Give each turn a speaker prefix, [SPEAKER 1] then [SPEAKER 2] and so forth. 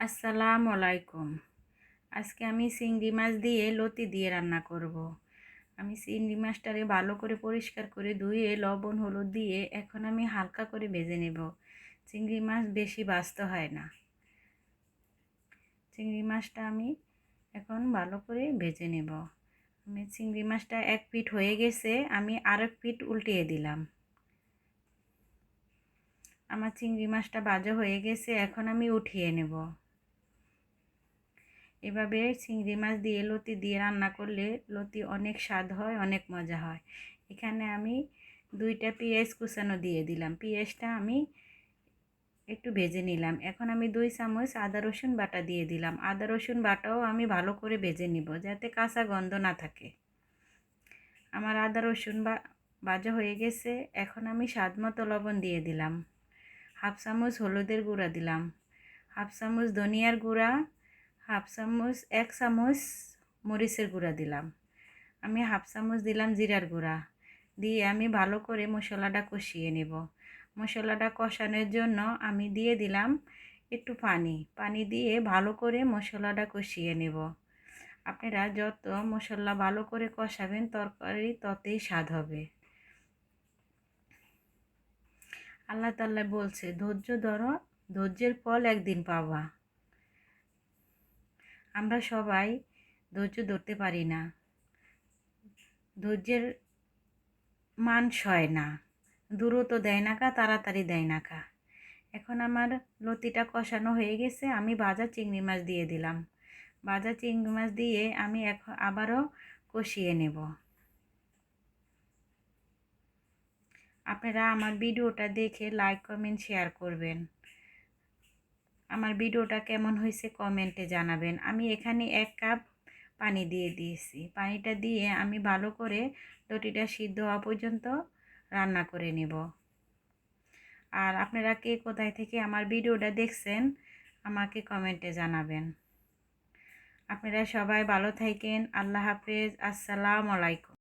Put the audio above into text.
[SPEAKER 1] আসসালামু আলাইকুম। আজকে আমি চিংড়ি মাছ দিয়ে লতি দিয়ে রান্না করব। আমি চিংড়ি মাছটারে ভালো করে পরিষ্কার করে ধুয়ে লবণ, হলুদ দিয়ে এখন আমি হালকা করে ভেজে নেব। চিংড়ি মাছ বেশি বাঁচতে হয় না। চিংড়ি মাছটা আমি এখন ভালো করে ভেজে নেব। আমি চিংড়ি মাছটা এক পিঠ হয়ে গেছে, আমি আরেক পিঠ উল্টিয়ে দিলাম। আমার চিংড়ি মাছটা বাজা হয়ে গেছে, এখন আমি উঠিয়ে নেব। এভাবে চিংড়ি মাছ দিয়ে লতি দিয়ে রান্না করলে লতি অনেক স্বাদ হয়, অনেক মজা হয়। এখানে আমি দুইটা পেঁয়াজ কুচানো দিয়ে দিলাম। পেঁয়াজটা আমি একটু ভেজে নিলাম। এখন আমি দুই চামচ আদা রসুন বাটা দিয়ে দিলাম। আদা রসুন বাটাও আমি ভালো করে ভেজে নিব যাতে কাঁচা গন্ধ না থাকে। আমার আদা রসুন বা, ভাজা হয়ে গেছে। এখন আমি স্বাদ মতো লবণ দিয়ে দিলাম। হাফ চামচ হলুদের গুঁড়া দিলাম। হাফ চামচ ধনিয়ার গুঁড়া হাফ চামচ, এক চামচ মরিচের গুঁড়া দিলাম। আমি হাফ চামচ দিলাম জিরার গুঁড়া। দিয়ে আমি ভালো করে মশলাটা কষিয়ে নেব। মশলাটা কষানোর জন্য আমি দিয়ে দিলাম একটু পানি। পানি দিয়ে ভালো করে মশলাটা কষিয়ে নেব। আপনারা যত মশলা ভালো করে কষাবেন, তরকারি ততই স্বাদ হবে। আল্লাহ তাল্লাহ বলছে, ধৈর্য ধরো, ধৈর্যের ফল একদিন পাবা। আমরা সবাই ধৈর্য ধরতে পারি না। ধৈর্যের মান সয় না। দূরত্ব দেয় না কা, তাড়াতাড়ি দেয় না কা। এখন আমার লতিটা কষানো হয়ে গেছে, আমি ভাজা চিংড়ি মাছ দিয়ে দিলাম। ভাজা চিংড়ি মাছ দিয়ে আমি এখন আবারও কষিয়ে নেব। আপনারা আমার ভিডিওটা দেখে লাইক কমেন্ট শেয়ার করবেন। আমার ভিডিওটা কেমন হয়েছে কমেন্টে জানাবেন। আমি এখানে এক কাপ পানি দিয়ে দিয়েছি। পানিটা দিয়ে আমি ভালো করে রুটিটা সিদ্ধ হওয়া পর্যন্ত রান্না করে নেব। আর আপনারা কে কোথায় থেকে আমার ভিডিওটা দেখছেন, আমাকে কমেন্টে জানাবেন। আপনারা সবাই ভালো থাকেন। আল্লাহ হাফেজ। আসসালামু আলাইকুম।